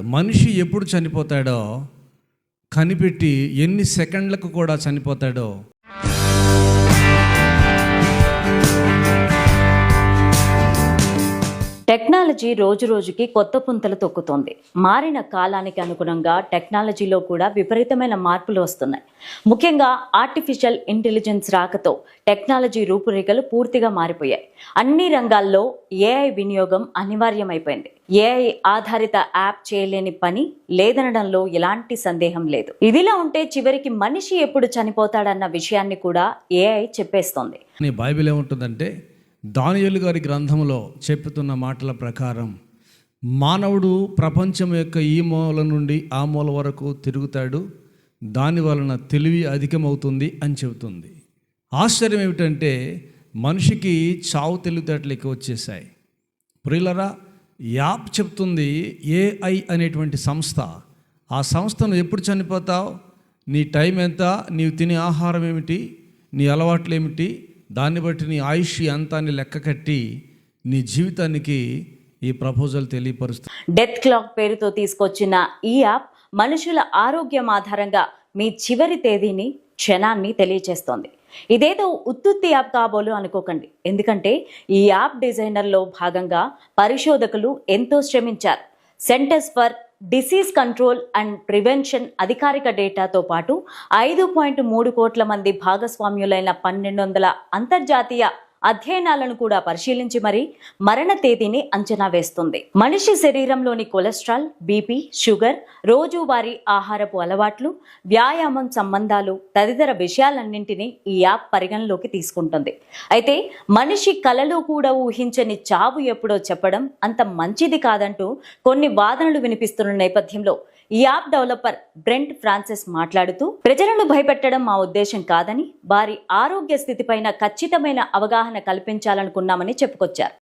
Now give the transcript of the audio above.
అన్నాడు మనిషి ఎప్పుడు చనిపోతాడో కనిపెట్టి ఎన్ని సెకండ్లకు కూడా చనిపోతాడో టెక్నాలజీ రోజు రోజుకి కొత్త పుంతలు తొక్కుతోంది. మారిన కాలానికి అనుగుణంగా టెక్నాలజీలో కూడా విపరీతమైన మార్పులు వస్తున్నాయి. ముఖ్యంగా ఆర్టిఫిషియల్ ఇంటెలిజెన్స్ రాకతో టెక్నాలజీ రూపురేఖలు పూర్తిగా మారిపోయాయి. అన్ని రంగాల్లో ఏఐ వినియోగం అనివార్యమైపోయింది. ఏఐ ఆధారిత యాప్ చేయలేని పని లేదనడంలో ఎలాంటి సందేహం లేదు. ఇదిలా ఉంటే చివరికి మనిషి ఎప్పుడు చనిపోతాడన్న విషయాన్ని కూడా ఏఐ చెప్పేస్తోంది. బైబిల్ ఏముంటుందంటే దానియలు గారి గ్రంథంలో చెప్పుతున్న మాటల ప్రకారం మానవుడు ప్రపంచం యొక్క ఈ మూల నుండి ఆ మూల వరకు తిరుగుతాడు దాని వలన తెలివి అధికమవుతుంది అని చెబుతుంది. ఆశ్చర్యం ఏమిటంటే మనిషికి చావు తెలివితేటలు ఎక్కువ వచ్చేసాయి ప్రియులరా యాప్ చెప్తుంది ఏఐ అనేటువంటి సంస్థ. ఆ సంస్థను ఎప్పుడు చనిపోతావు? నీ టైం ఎంత? నీవు తినే ఆహారం ఏమిటి? నీ అలవాట్లు ఏమిటి? దాన్ని బట్టి నీ ఆయుష్ అంతాన్ని లెక్క కట్టి నీ జీవితానికి ఈ ప్రపోజల్ తెలియపరుస్తుంది. డెత్ క్లాక్ పేరుతో తీసుకొచ్చిన ఈ యాప్ మనుషుల ఆరోగ్యం ఆధారంగా మీ చివరి తేదీని క్షణాన్ని తెలియచేస్తోంది. ఇదేదో ఉత్తుత్తి యాప్ కాబోలు అనుకోకండి. ఎందుకంటే ఈ యాప్ డిజైనర్లో భాగంగా పరిశోధకులు ఎంతో శ్రమించారు. Centers for Disease Control and Prevention అధికారిక డేటాతో పాటు ఐదు పాయింట్ మూడు కోట్ల మంది భాగస్వామ్యులైన పన్నెండు వందల అంతర్జాతీయ అధ్యయనాలను కూడా పరిశీలించి మరి మరణ తేదీని అంచనా వేస్తుంది. మనిషి శరీరంలోని కొలెస్ట్రాల్ బీపీ షుగర్ రోజువారీ ఆహారపు అలవాట్లు వ్యాయామం సంబంధాలు తదితర విషయాలన్నింటినీ ఈ యాప్ పరిగణలోకి తీసుకుంటుంది. అయితే మనిషి కలలో కూడా ఊహించని చావు ఎప్పుడో చెప్పడం అంత మంచిది కాదంటూ కొన్ని వాదనలు వినిపిస్తున్న నేపథ్యంలో యాప్ డెవలపర్ బ్రెంట్ ఫ్రాన్సిస్ మాట్లాడుతూ ప్రజలను భయపెట్టడం మా ఉద్దేశం కాదని వారి ఆరోగ్య స్థితిపైన ఖచ్చితమైన అవగాహన కల్పించాలనుకున్నామని చెప్పుకొచ్చారు.